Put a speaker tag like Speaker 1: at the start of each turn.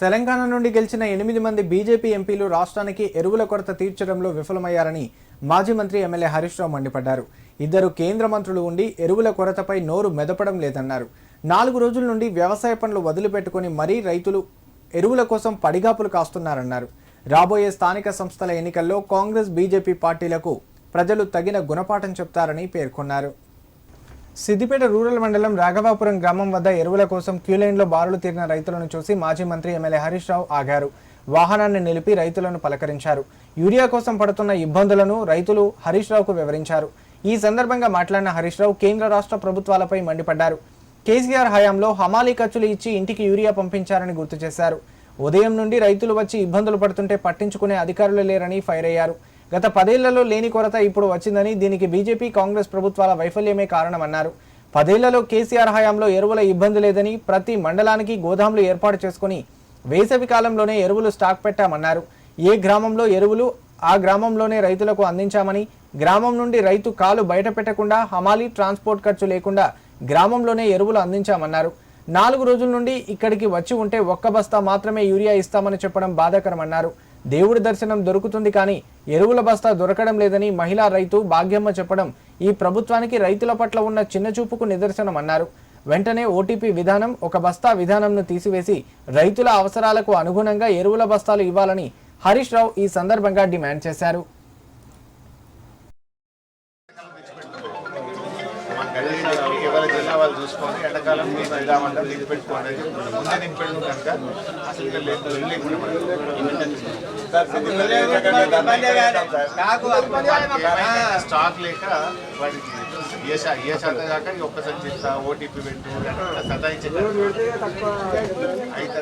Speaker 1: తెలంగాణ నుండి గెలిచిన ఎనిమిది మంది బీజేపీ ఎంపీలు రాష్ట్రానికి ఎరువుల కొరత తీర్చడంలో విఫలమయ్యారని మాజీ మంత్రి ఎమ్మెల్యే హరీష్ రావు మండిపడ్డారు. ఇద్దరు కేంద్ర మంత్రులు ఉండి ఎరువుల కొరతపై నోరు మెదపడం లేదన్నారు. నాలుగు రోజుల నుండి వ్యవసాయ పనులు వదిలిపెట్టుకుని మరీ రైతులు ఎరువుల కోసం పడిగాపులు కాస్తున్నారన్నారు. రాబోయే స్థానిక సంస్థల ఎన్నికల్లో కాంగ్రెస్ బీజేపీ పార్టీలకు ప్రజలు తగిన గుణపాఠం చెప్తారని పేర్కొన్నారు. సిద్దిపేట రూరల్ మండలం రాఘవాపురం గ్రామం వద్ద ఎరువుల కోసం క్యూలైన్లో బారులు తీరిన రైతులను చూసి మాజీ మంత్రి ఎమ్మెల్యే హరీష్ రావు ఆగారు. వాహనాన్ని నిలిపి రైతులను పలకరించారు. యూరియా కోసం పడుతున్న ఇబ్బందులను రైతులు హరీష్ రావుకు వివరించారు. ఈ సందర్భంగా మాట్లాడిన హరీష్ రావు కేంద్ర రాష్ట్ర ప్రభుత్వాలపై మండిపడ్డారు. కేసీఆర్ హయాంలో హమాలీ ఖర్చులు ఇచ్చి ఇంటికి యూరియా పంపించారని గుర్తు చేశారు. ఉదయం నుండి రైతులు వచ్చి ఇబ్బందులు పడుతుంటే పట్టించుకునే అధికారులు లేరని ఫైర్ అయ్యారు. గత పదేళ్ళలో లేని కొరత ఇప్పుడు వచ్చిందని దీనికి బీజేపీ కాంగ్రెస్ ప్రభుత్వాల వైఫల్యమే కారణమన్నారు. పదేళ్ళలో కేసీఆర్ హయాంలో ఎరువుల ఇబ్బంది లేదని ప్రతి మండలానికి గోదాములు ఏర్పాటు చేసుకుని వేసవి కాలంలోనే ఎరువులు స్టాక్ పెట్టామన్నారు. ఏ గ్రామంలో ఎరువులు ఆ గ్రామంలోనే రైతులకు అందించామని గ్రామం నుండి రైతు కాలు బయట పెట్టకుండా హమాలీ ట్రాన్స్పోర్ట్ ఖర్చు లేకుండా గ్రామంలోనే ఎరువులు అందించామన్నారు. నాలుగు రోజుల నుండి ఇక్కడికి వచ్చి ఉంటే ఒక్క బస్తా మాత్రమే యూరియా ఇస్తామని చెప్పడం బాధాకరమన్నారు. దేవుడి దర్శనం దొరుకుతుంది కానీ ఎరువుల బస్తా దొరకడం లేదని మహిళా రైతు భాగ్యమ్మ చెప్పడం ఈ ప్రభుత్వానికి రైతుల పట్ల ఉన్న చిన్నచూపుకు నిదర్శనం అన్నారు. వెంటనే ఓటీపీ విధానం ఒక బస్తా విధానంను తీసివేసి రైతుల అవసరాలకు అనుగుణంగా ఎరువుల బస్తాలు ఇవ్వాలని హరీష్ రావు ఈ సందర్భంగా డిమాండ్ చేశారు.
Speaker 2: వాళ్ళు చూసుకొని ఎండాకాలం మీరు వెళ్దామంటే దిగి పెట్టుకోండి ముందే దిగి కనుక అసలు లేదు వెళ్ళి స్టాక్ లేక వాటికి ఏ శాత కాక ఈ ఒక్క సంచి ఇస్తా ఓటీపీ పెట్టు సతాయించే అయితే